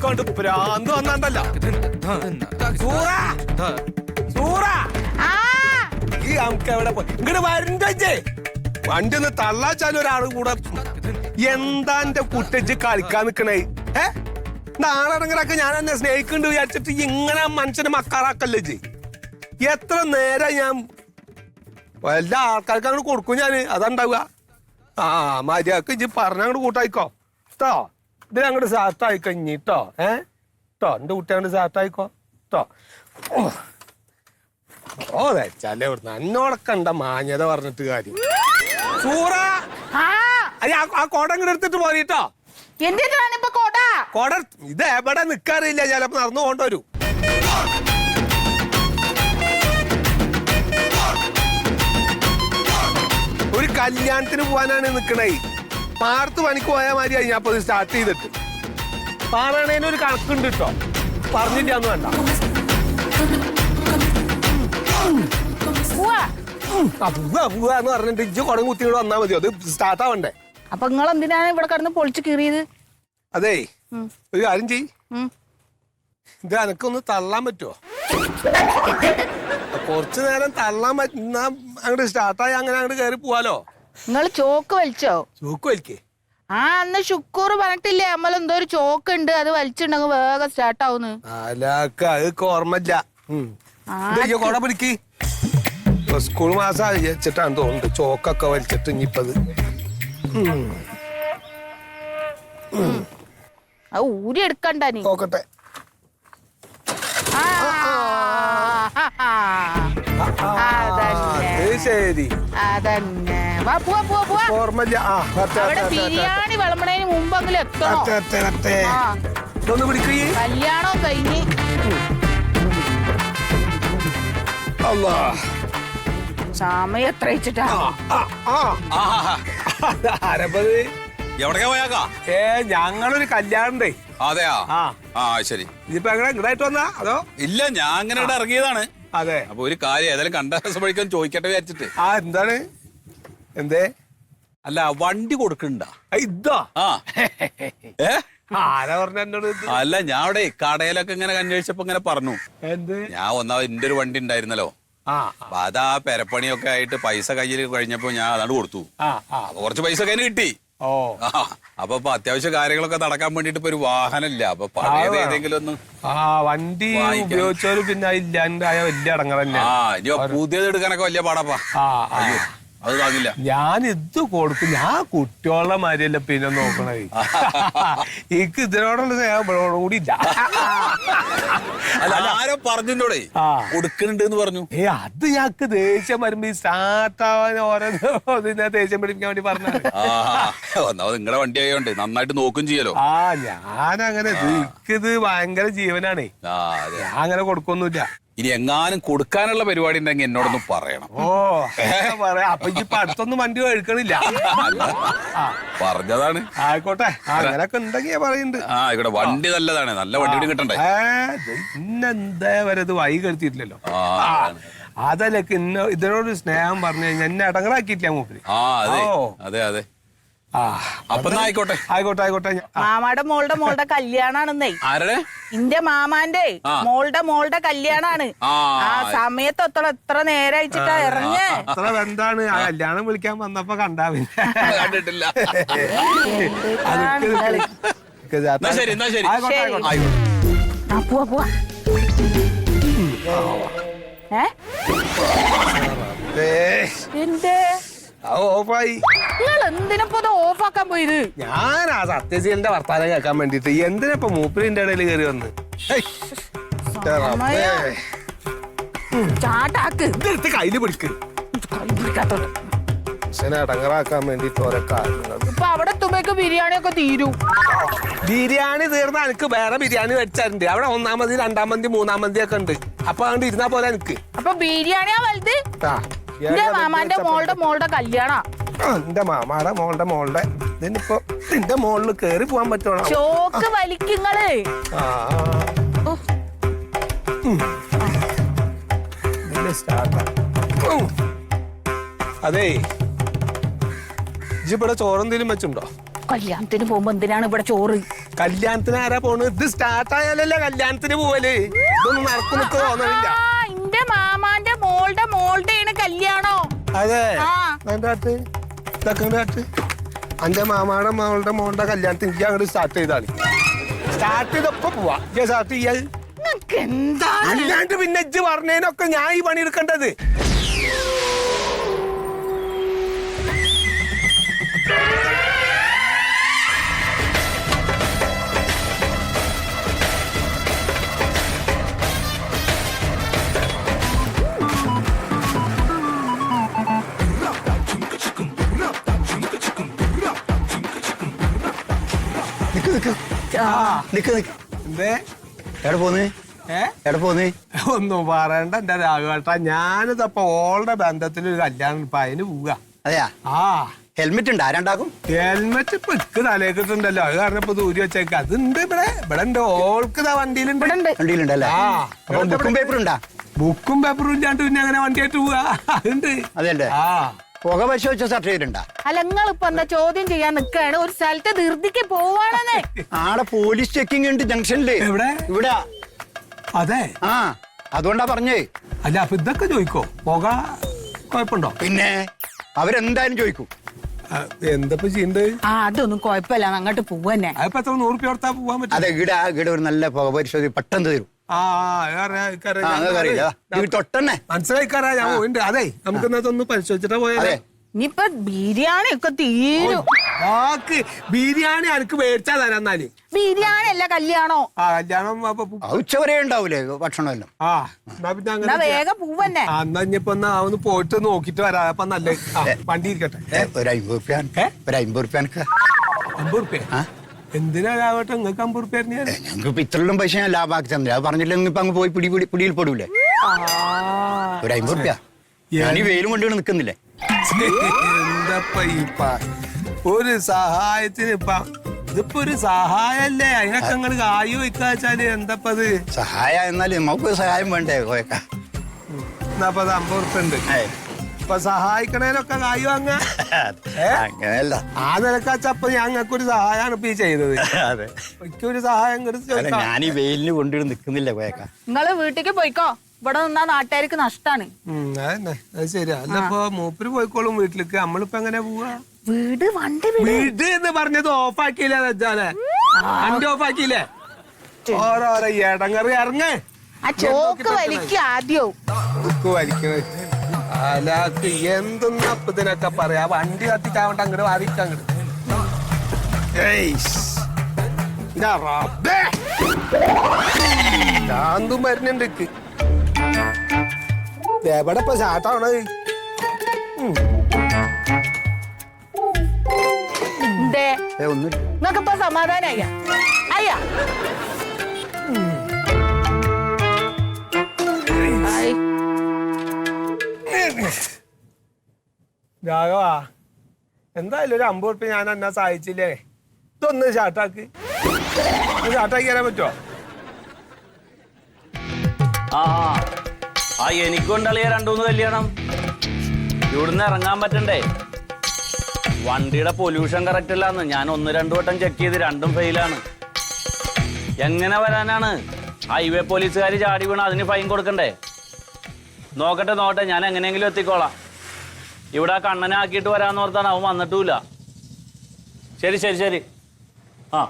കൊണ്ട് ഭ്രാന്ത് വന്നാണ്ടല്ല സൂറ സൂറ ഈ നമുക്ക് എവിടെ പോയി ഇങ്ങോട്ട് വരണ്ടേ വണ്ടി ഒന്ന് തള്ളാച്ചാലും ഒരാൾ കൂടെ എന്താ എന്റെ കുട്ടിച്ച് കളിക്കാൻ നിക്കണേ ഏ നാളെങ്കിലൊക്കെ ഞാൻ എന്നെ സ്നേഹിക്കുന്നുണ്ട് വിചാരിച്ചിട്ട് ഇങ്ങനെ മനുഷ്യനെ മക്കാറാക്കല്ലേ ജി എത്ര നേരം ഞാൻ എല്ലാ ആൾക്കാർക്ക് അങ്ങോട്ട് കൊടുക്കും ഞാൻ അതുണ്ടാവുക ആ. മര്യാദയ്ക്ക് ഇജ്ജ് പറഞ്ഞങ്ങോട്ട് കൂട്ടായിക്കോ കേട്ടോ ഇത് അങ്ങോട്ട് സാത്തായി ഇനി കേട്ടോ ഏ? കേട്ടോ എന്റെ കുട്ടി അങ്ങോട്ട് സാത്തായിക്കോ? കേട്ടോ ഓ വെച്ചാലേ ഇവിടുന്ന് എന്നോടൊക്കെ ഉണ്ട മാന്യത പറഞ്ഞിട്ട് കാര്യം. സൂറ! ആ. കോട ഇങ്ങനെ എടുത്തിട്ട് പോരി കേട്ടോ കോട. കോട ഇത് എവിടെ നിക്കാറില്ല ചിലപ്പോ നടന്നു കൊണ്ടുവരൂ ഒരു കല്യാണത്തിന് പോവാനാണ് നിക്കണേ. പാർത്ത് പണിക്ക് പോയ മാതിരി ഞാൻ അപ്പൊ സ്റ്റാർട്ട് ചെയ്തിട്ട്. പാറണേന് ഒരു കണക്കുണ്ട് കേട്ടോ പറഞ്ഞിട്ടാന്ന് വേണ്ട. എന്ന് പറഞ്ഞിട്ട് ഇജ്ജ് കുടം കുത്തിയോട് വന്നാ മതിയോ? അത് സ്റ്റാർട്ട് ആവണ്ടേ? അപ്പൊ നിങ്ങൾ എന്തിനാണ് ഇവിടെ കിടന്ന് പൊളിച്ച് കീറിയത്? അതേ ഒരു കാര്യം ചെയ്. ഇത് എനക്കൊന്ന് തള്ളാൻ പറ്റുമോ കുറച്ചു നേരം തള്ളാൻ പറ്റുന്ന അങ്ങോട്ട് സ്റ്റാർട്ടായി അങ്ങനെ അങ്ങോട്ട് കയറി പോവാലോ? നിങ്ങൾ ചോക്ക് വലിച്ചോ? ചോക്ക് വലിക്കേ. ആ അന്ന് ശുക്കൂർ പറഞ്ഞിട്ടില്ലേ നമ്മൾ എന്തോ ഒരു ചോക്ക് ഉണ്ട് അത് വലിച്ചിട്ടുണ്ടെങ്കിൽ വേഗം സ്റ്റാർട്ട് ആവുന്നു. ഓർമ്മയില്ല. പിടിക്ക്. സ്കൂൾ മാസം വെച്ചിട്ടാണ് തോന്നുന്നത്. ചോക്കൊക്കെ വലിച്ചിട്ട് ഇനിയിപ്പത്. അത് ഊരി എടുക്കണ്ട നീ. നോക്കട്ടെ. അതന്നെ. ശരി. അതന്നെ. വാ പോവാ പോവാ പോവാ. ഓർമ്മയില്ല. ആ വരട്ടെ, അവിടെ ബിരിയാണി മുമ്പെങ്കിലും എത്തണോ. ആ. ഇതൊന്ന് കല്യാണം കഴിഞ്ഞ്? അല്ലാ സമയം എത്ര വെച്ചിട്ടാ ആ, ആ, ആ. ആരപ്പത്? എവിടേക്കാ പോയാക്കാ? ഏ ഞങ്ങളൊരു കല്യാണം ഉണ്ടേ അതെയാ? ആ. ആ ശരി. ഇതിപ്പോ എങ്ങനെ ഇങ്ങടായിട്ട് വന്നാ? അതോ? ഇല്ല ഞാൻ അങ്ങനെ ഇവിടെ ഇറങ്ങിയതാണ്. അതെ. അപ്പൊ ഒരു കാര്യം ഏതായാലും കണ്ട ദിവസം ചോദിക്കട്ടെ വിചാരിച്ചിട്ട്. ആ എന്താണ്? എന്തേ? അല്ല വണ്ടി കൊടുക്കണ്ട. ഇതോ. ആ. ഏ? ആരാ പറഞ്ഞ എന്നോട് ഇത്? അല്ല ഞാൻ അവിടെ കടയിലൊക്കെ ഇങ്ങനെ അന്വേഷിച്ചപ്പോ ഇങ്ങനെ പറഞ്ഞു. എന്ത്? ഞാൻ ഒന്നാ എന്റെ ഒരു വണ്ടി ഉണ്ടായിരുന്നല്ലോ ആ അപ്പൊ ആ പെരപ്പണിയൊക്കെ ആയിട്ട് പൈസ കയ്യിൽ കഴിഞ്ഞപ്പോ ഞാൻ അതാണ് കൊടുത്തു. ആ ആ. അപ്പൊ കുറച്ച് പൈസ കയ്യിൽ കിട്ടി. ഓ. ആ അപ്പൊ ഇപ്പൊ അത്യാവശ്യ കാര്യങ്ങളൊക്കെ നടക്കാൻ വേണ്ടിട്ട് ഇപ്പൊ ഒരു വാഹനമില്ല. അപ്പൊ പഴയത്. ഏതെങ്കിലും ഒന്ന് ആ വണ്ടി ഉപയോഗിച്ചാലും ഉപയോഗിച്ചവര് പിന്നെ അത് ഇല്ലാണ്ടായ വലിയ അടങ്ങൽ തന്നെ ആ ഇനി പുതിയത് എടുക്കാനൊക്കെ വലിയ പാടപ്പാ ആ ആ. അത് താങ്ങില്ല ഞാൻ ഇത് കൊടുക്കും? ഞാൻ കുട്ടികളുടെ മാതിരിയല്ല പിന്നെ നോക്കണേ എനിക്ക് ഇതിനോടുള്ള സ്നേഹം കൂടി ഇല്ല. അല്ല ആരോ പറഞ്ഞോടെ കൊടുക്കുന്നുണ്ട് എന്ന് പറഞ്ഞു. ഏ അത് ഞങ്ങക്ക് ദേഷ്യം വരുമ്പോ ഈ സ്റ്റാർട്ട് ഓരോ ദേഷ്യം പിടിപ്പിക്കാൻ വേണ്ടി പറഞ്ഞു നിങ്ങളെ വണ്ടി ആയതുകൊണ്ട് നന്നായിട്ട് നോക്കും ചെയ്യലോ. ആ ഞാനങ്ങനെ ഇത് എനിക്കിത് ഭയങ്കര ജീവനാണേ. ഞാൻ അങ്ങനെ കൊടുക്കൊന്നുമില്ല. ഇനി എങ്ങാനും കൊടുക്കാനുള്ള പരിപാടി ഉണ്ടെങ്കിൽ എന്നോടൊന്ന് പറയണം. ഓ പറയാ. അപ്പൊ ഇപ്പൊ അടുത്തൊന്നും വണ്ടി എടുക്കണില്ല പറഞ്ഞതാണ്. ആയിക്കോട്ടെ. അങ്ങനൊക്കെ ഉണ്ടെങ്കിൽ പറയുന്നുണ്ട് ആ ഇവിടെ വണ്ടി നല്ലതാണ്. നല്ല വണ്ടി കൂടി കിട്ടണ്ടേ? ഇത് വരെ ഇത് വൈ കെടുത്തിട്ടില്ലല്ലോ? ആ, ഇന്ന ഇതിനോട് സ്നേഹം പറഞ്ഞു കഴിഞ്ഞാൽ എന്നെ അടങ്ങളാക്കിയിട്ടില്ല മൂപ്പര് ആ അതെ. അതെ അതെ. ആയിക്കോട്ടെ. ആയിക്കോട്ടെ ആയിക്കോട്ടെ. മാമാടെ മോളുടെ മോളുടെ കല്യാണാണെന്നേ. ആരുടെ? ഇന്റെ മാമാന്റെ. മോളുടെ മോളുടെ കല്യാണാണ്. ആ. ആ സമയത്ത് എത്ര എത്ര നേരം അയച്ചിട്ടാ ഇറങ്ങേ അത്ര എന്താണ് ആ കല്യാണം വിളിക്കാൻ വന്നപ്പോ കണ്ടാ പിന്നെ. കണ്ടിട്ടില്ല. ശരി എന്നാ ശരി. ആ പോവാ പോവാ. ഏ. എന്തേ? ഓഫായി. നിങ്ങൾ എന്തിനപ്പോ ഇത് ഓഫാക്കാൻ പോയത്? ഞാൻ ആ സത്യശീലന്റെ വർത്താനം കേൾക്കാൻ വേണ്ടിട്ട് എന്തിനാ ഇപ്പൊ മൂപ്പരിന്റെ ഇടയിൽ കയറി വന്ന്. ചാട്ടാക്ക് ഇതെടുത്ത് കയ്യിൽ പിടിക്ക്. കൈ പിടിക്കാത്തോണ്ട്. മനുഷ്യനെ അടങ്ങറാക്കാൻ വേണ്ടിട്ട് ഓരോ കാര്യങ്ങൾ ഇപ്പൊ അവിടെ എത്തുമ്പോഴേക്ക് ബിരിയാണി ഒക്കെ തീരും. ബിരിയാണി തീർന്ന എനിക്ക് വേറെ ബിരിയാണി വെച്ചിട്ടുണ്ട് അവിടെ ഒന്നാം മതി രണ്ടാം മന്തി മൂന്നാം മന്തി ഒക്കെ ഉണ്ട്. അപ്പൊ അങ്ങോട്ട് ഇരുന്നാ പോലെ എനിക്ക്. അപ്പൊ ബിരിയാണിയാ വലുത്? ആ, എന്റെ മാമാന്റെ മോളുടെ മോളുടെ കല്യാണ. എന്റെ മാമാടെ മോളുടെ മോളുടെ. ഇതിനിപ്പോ നിന്റെ മോളിൽ കേറി പോവാൻ പറ്റണം ചോക്ക് വലിക്കുങ്ങൾ. അതേ ഇജ്ജിവിടെ ചോറെന്തേലും വെച്ചുണ്ടോ കല്യാണത്തിന് പോകുമ്പോ എന്തിനാണ് ഇവിടെ ചോറ്? കല്യാണത്തിന് ആരാ പോണ് ഇത് സ്റ്റാർട്ട് ആയാലല്ലേ കല്യാണത്തിന് പോവൽ? ഇതൊന്നും നടക്കുന്നു തോന്നണില്ല. കല്യാണോ? അതെ. ഇതൊക്കെ അന്റെ മാമാടെ മകളുടെ മോളുടെ കല്യാണത്തിന് എനിക്ക് അങ്ങോട്ട് സ്റ്റാർട്ട് ചെയ്താണ്. സ്റ്റാർട്ട് ചെയ്തപ്പോ പോവാ. സ്റ്റാർട്ട് ചെയ്യാൻ അല്ലാണ്ട് പിന്നെ ഇജ്ജ് പറഞ്ഞതിനൊക്കെ ഞാൻ ഈ പണി എടുക്കേണ്ടത്. നിക്ക് നിക്ക് നിക്ക്. എന്തേ? എവിടെ പോന്ന്? ഏ? എവിടെ പോന്ന്? ഒന്നും പറയണ്ട എന്റെ രാഘവേട്ടാ. ഞാനിതപ്പൊ ഓളുടെ ബന്ധത്തിൽ ഒരു കല്യാണം ഇപ്പൊ അതിന് പോവുക. അതെയാ? ആ. ഹെൽമെറ്റ് ഉണ്ട് ആരാണ്ടാക്കും ഹെൽമെറ്റ് ഇപ്പൊ ഇക്ക് തലേക്കിട്ടുണ്ടല്ലോ. അത് കാരണം ഇപ്പൊ ദൂരി വെച്ചേക്ക. അതുണ്ട് ഇവിടെ. ഇവിടെ ഉണ്ട് ഓൾക്ക് ഇതാ വണ്ടിയിലുണ്ട്. വണ്ടിയിലുണ്ടല്ലേ. ബുക്കും പേപ്പറും ഉണ്ടാ ബുക്കും പേപ്പറും ഇല്ലാണ്ട് പിന്നെ അങ്ങനെ വണ്ടിയായിട്ട് പോവാ അതുണ്ട് അതെല്ലേ ആ. പുക പരിശോധിച്ച സർട്ടിഫിക്കറ്റ് ഉണ്ടാ അല്ല നിങ്ങൾ ഇപ്പൊ എന്താ ചോദ്യം ചെയ്യാൻ നിക്കാണ്? ഒരു സ്ഥലത്ത് ധൃതിക്ക് പോവാണെന്ന്. ആടെ പോലീസ് ചെക്കിംഗ് ഉണ്ട് ജംഗ്ഷനിൽ ഇവിടെ ഇവിടെ. അതെ. ആ അതുകൊണ്ടാ പറഞ്ഞേ. അല്ല അപ്പൊ ഇതൊക്കെ ചോദിക്കോ? പുക കുഴപ്പമുണ്ടോ? പിന്നെ അവരെന്തായാലും ചോദിക്കും. ആ, എന്തപ്പോ ചെയ്യണ്ടേ? ആ അതൊന്നും കുഴപ്പമില്ല. അങ്ങോട്ട് പോവന്നെ. അതിപ്പോ എത്ര നൂറ് രൂപ കൊടുത്താ പോവാൻ പറ്റും? അതെ ഇവിടെ ഇവിടെ ഒരു നല്ല പുക പരിശോധന പെട്ടെന്ന് തരും. മനസ്സിലായിക്കാരാ ഞാൻ പോയിണ്ട്. അതെ നമുക്ക് ഇന്നത്തെ ഒന്ന് പരിശോധിച്ചിട്ടാ പോയാലേ ഇനിയിപ്പൊ ബിരിയാണി ഒക്കെ തീരും ആക്ക് ബിരിയാണി എനിക്ക് മേടിച്ചാ തരാം എന്നാൽ ബിരിയാണി അല്ല കല്യാണോ? ആ കല്യാണം ഉച്ച വരെ ഉണ്ടാവൂലേ ഭക്ഷണം എല്ലാം? ആ എന്നാ പിന്നെ അങ്ങനെ. വേഗം പൂവന്നെ. എന്നാ ഇനിയിപ്പോ എന്നാ ഒന്ന് പോയിട്ട് നോക്കിട്ട് വരാം. അപ്പൊ നല്ല വണ്ടി ഇരിക്കട്ടെ. ഒരു അമ്പത് റുപ്യ ഒരു അമ്പത് റുപ്യ അമ്പത് റുപ്യ? ആ എന്തിനാ രാവട്ടെ നിങ്ങൾക്ക് അമ്പത് റുപ്യ ഞങ്ങൾക്ക് ഇപ്പൊ ഇത്രയും പൈസ ഞാൻ ലാഭാക്കി തന്നില്ല? അത് പറഞ്ഞില്ലെങ്കിൽ ഇപ്പൊ അങ്ങ് പോയി പിടി പിടി പിടിയിൽ പെടൂലേ? ഒരു അമ്പത് റുപ്യ. ഞാൻ ഈ വെയിലും കൊണ്ടുകൊണ്ട് നിക്കുന്നില്ലേ? എന്തപ്പ ഒരു സഹായത്തിന് ഇപ്പ ഇതിപ്പോ ഒരു സഹായല്ലേ? അതിനൊക്കെ നിങ്ങൾ കായ് വെക്കാച്ചാൽ എന്തപ്പ സഹായ സഹായം എന്നാലും നമുക്ക് സഹായം വേണ്ടേ കോയക്ക? എന്നാ അപ്പൊ അത് അമ്പത് റുപ്യ ഉണ്ട്. ഇപ്പൊ സഹായിക്കണേനൊക്കെ കായ് വാങ്ങ ഏ? അങ്ങനെയല്ല. ആ നിലക്കാച്ചപ്പൊ ഞങ്ങൾക്ക് ഞങ്ങൾക്കൊരു സഹായമാണ് ഇപ്പൊ ഈ ചെയ്തത്. അതെ. എനിക്കൊരു സഹായം അല്ല ഞാൻ ഈ വെയിലിന് കൊണ്ടിട്ട് നിക്കുന്നില്ല കോയക്ക. നിങ്ങൾ വീട്ടിലേക്ക് പോയിക്കോ. ഇവിടെ നിന്നാ നാട്ടുകാർക്ക് നഷ്ടാണ്. ഉം, അതന്നെ അത് ശരിയാ. അല്ല ഇപ്പൊ മൂപ്പര് പോയിക്കോളും വീട്ടിലേക്ക്. നമ്മളിപ്പോ എങ്ങനെ പോവാ? വീട് വണ്ടി വിട്. വീട് എന്ന് പറഞ്ഞത് ഓഫാക്കിയില്ലേ വെച്ചാലേ വണ്ടി ഓഫാക്കിയില്ലേ ഓരോരോ ഇടങ്ങറി ഇറങ്ങേ. ആ ചോക്ക് വലിക്ക് ആദ്യവും. അലാക്ക് എന്തെന്നാ ഇതിനൊക്കെ പറയാ. വണ്ടി കത്തിച്ചാവണ്ട അങ്ങോട്ട് വാദിക്ക അങ്ങോട്ട് ശാന്തും വരുന്നുണ്ട്. എവിടെ ഇപ്പൊ ചാട്ടാണ്? ഇപ്പൊ സമാധാനായ അയ്യാ. ആയി. രാഘവാ എന്തായാലും ഒരു അമ്പത് ഉറുപ്പ് ഞാൻ എന്നാ സഹായിച്ചില്ലേ? ഇതൊന്ന് ഷാർട്ടാക്ക് ഷാർട്ടാക്കി തരാൻ പറ്റുമോ ആ ആ എനിക്കുണ്ടളിയ രണ്ടുമൂന്ന് കല്യാണം. ഇവിടുന്ന് ഇറങ്ങാൻ പറ്റണ്ടേ? വണ്ടിയുടെ പൊല്യൂഷൻ കറക്റ്റ് അല്ലാന്ന് ഞാൻ ഒന്ന് രണ്ടു വട്ടം ചെക്ക് ചെയ്ത് രണ്ടും ഫെയിലാണ് എങ്ങനെ വരാനാണ്? ഹൈവേ പോലീസുകാർ ചാടി വീണ അതിന് ഫൈൻ കൊടുക്കണ്ടേ? നോക്കട്ടെ നോക്കട്ടെ ഞാൻ എങ്ങനെയെങ്കിലും എത്തിക്കോളാം. ഇവിടെ കണ്ണനെ ആക്കിയിട്ട് വരാന്ന് ഓർത്താണ് അവൻ വന്നിട്ടുമില്ല ശരി ശരി ശരി. ആ,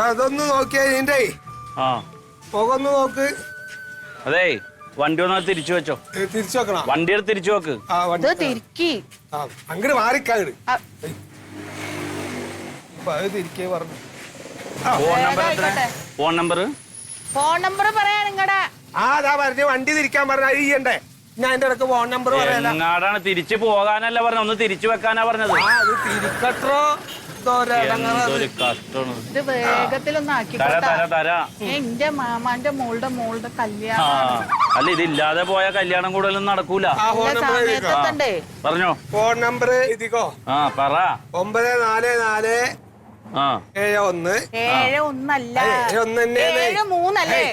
ദാ നോക്കിയാ നിന്റെ. ആ. പുകൊന്ന് നോക്ക്. അതേ വണ്ടി ഒന്ന് തിരിച്ചു വെച്ചോ. തിരിച്ചു വെക്കണം. വണ്ടി എടുത്ത് തിരിച്ചു വെക്ക്. ആ വണ്ടി തിരിക്കി. ആ അങ്ങോട്ട് മാറിക്കാങ്ങട് ആ, അത് തിരിക്കേ പറഞ്ഞു. ഫോൺ നമ്പർ എത്ര? Phone number? ഫോൺ നമ്പർ പറയാ നിങ്ങടെ ആ അതാ പറഞ്ഞു വണ്ടി തിരിക്കാൻ പറഞ്ഞ ചെയ്യണ്ടേ. ഞാൻ എന്റെ ഇടയ്ക്ക് ഫോൺ നമ്പർ പറയാനാണ് തിരിച്ചു പോകാനല്ല പറഞ്ഞത്? ഒന്ന് തിരിച്ചു വെക്കാനാ പറഞ്ഞത്. ആ അത് തിരിക്കട്ടോ എന്തൊരു കഷ്ടമാണ്. ഇത് വേഗത്തിലൊന്ന് തര തര തര. എന്റെ മാമാന്റെ മോളുടെ മോളുടെ കല്യാണം. അല്ല ഇതില്ലാതെ പോയ കല്യാണം കൂടുതലും നടക്കൂല. ആ ഫോൺ നമ്പർ സമയത്തെത്തണ്ടേ പറഞ്ഞോ. ഫോൺ നമ്പർ ഇതിക്കോ ആ പറ. ഒമ്പത് നാല് നാല് ആ. ഏഴ് ഒന്ന്. ഏഴ് ഒന്നല്ല. ഏഴ് മൂന്നല്ലേ?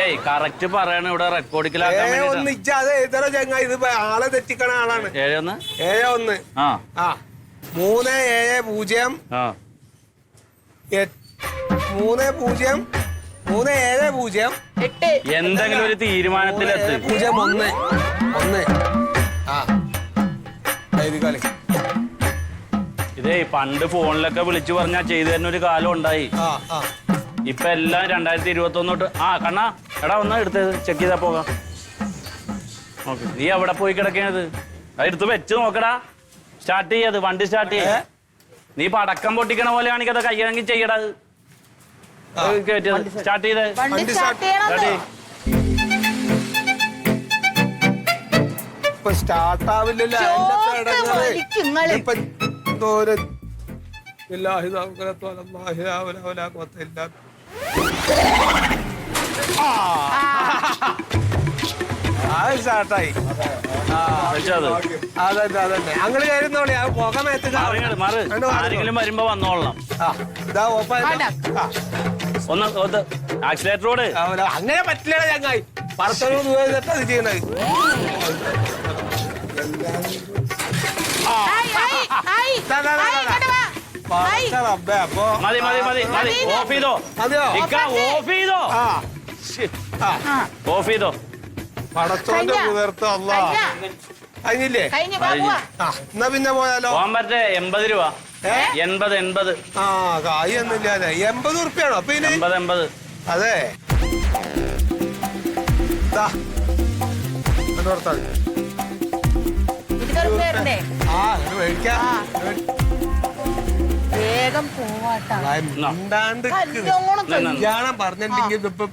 ഏയ് കറക്റ്റ് പറയണ ഇവിടെ റെക്കോർഡിക്കലാക്കാൻ ഒന്ന് വേണ്ടി ഇജ്ജ് അത് എഴുതണ ചങ്ങ ഇത് ആളെ തെറ്റിക്കണ ആളാണ്. ഏഴൊന്ന് ഏഴ് ഒന്ന്. ആ. ആ. മൂന്ന് ഏഴ് പൂജ്യം ആ. മൂന്ന് പൂജ്യം മൂന്ന് ഏഴ് പൂജ്യം. എട്ട്. എന്തെങ്കിലും ഒരു തീരുമാനത്തിലെത്ത്. മൂന്ന് പൂജ്യം ഒന്ന് ഒന്ന്. ആ. ഇതേ പണ്ട് ഫോണിലൊക്കെ വിളിച്ചു പറഞ്ഞാ ചെയ്തു തരുന്ന ഒരു കാലം ഉണ്ടായി. ആ ആ. ഇപ്പൊ എല്ലാം രണ്ടായിരത്തി ഇരുപത്തി ഒന്ന് തൊട്ട് ആ കണ്ണാ എടാ ഒന്ന് എടുത്തത് ചെക്ക് ചെയ്താ പോകാം. ഓക്കെ നീ അവിടെ പോയി കിടക്കണത്. അത് എടുത്ത് വെച്ച് നോക്കടാ. സ്റ്റാർട്ട് ചെയ്യത് വണ്ടി സ്റ്റാർട്ട് ചെയ്യ? നീ പടക്കം പൊട്ടിക്കണ പോലെ ആണെങ്കിൽ അത് കയ്യാണെങ്കിൽ ചെയ്യടാ അത്. അത് കേറ്റിയത്. സ്റ്റാർട്ട് ചെയ്ത്. സ്റ്റാർട്ട് ആവില്ലല്ലോ. ആ സ്റ്റാർട്ടായി അതന്നെ അതന്നെ അങ്ങനെ കയറുന്നോളി ആ പുക. ആരെങ്കിലും വരുമ്പോ വന്നോളണം ഇതാ. ഒന്ന് ഒന്ന് റോഡ് അങ്ങനെ പറ്റില്ല ഞങ്ങായി പറത്തോട് ദൂരത്താ ഇത് ചെയ്യണത് മതി മതി മതി മതി ഓഫ് ചെയ്തോ ഓഫ് ചെയ്തോ ഓഫ് ചെയ്തോ പടച്ചോന്റെ? കുതിർത്ത അല്ല കഴിഞ്ഞില്ലേ? കഴിഞ്ഞ്. ആ എന്നാ പിന്നെ പോയാലോ? പോകാൻ പറ്റേ എൺപത് രൂപ? എൺപത് എൺപത്. ആ കായ് ഒന്നുമില്ലാതെ എൺപത് ഉറുപ്പിയാണോ? അപ്പൊ ഇനി? എൺപത് എൺപത്. അതെ. ആ ഇത് മേടിക്കാം. വേഗം പോവാട്ടാ. മിണ്ടാണ്ട്. കല്യാണം പറഞ്ഞിട്ടുണ്ടെങ്കിൽ ഇതിപ്പോ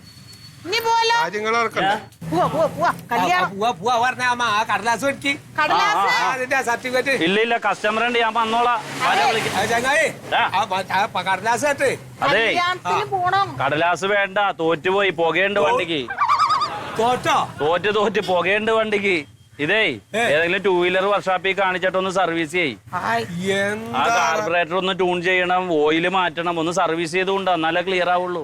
ഇനി പോവല്ലോ കാര്യങ്ങളൊക്കെ ഏ? പോവാ പോവാ പോവാ. കല്യാണം. പോവാ പോവാ പറഞ്ഞ ആ കടലാസ് മേടിക്ക് കടലാസ്? ആ, അതിന്റെ സർട്ടിഫിക്കറ്റ് ഇല്ല ഇല്ല കസ്റ്റമർ ഉണ്ട്. ഞാൻ വന്നോളാം. ആരാ വിളിക്ക- ആ ചങ്ങായി ആ. ആ പ- ആ പ- കടലാസ് കേട്ട്. അതെ. കല്യാണത്തിന് പോണം. കടലാസ് വേണ്ട തോറ്റുപോയി പുകയുണ്ട് വണ്ടിക്ക്. തോറ്റോ? തോറ്റ് തോറ്റ്. പുകയുണ്ട് വണ്ടിക്ക്. ഇതേ ഏ. ഏതെങ്കിലും ടൂ വീലർ വർക്ക്ഷോപ്പിൽ കാണിച്ചിട്ടൊന്ന് സർവീസ് ചെയ്യ്. ഹായ്. ആ എന്താ കാർബറേറ്റർ ഒന്ന് ട്യൂൺ ചെയ്യണം ഓയിൽ മാറ്റണം ഒന്ന് സർവീസ് ചെയ്തുകൊണ്ട്? എന്നാലേ ക്ലിയർ ആവുള്ളൂ.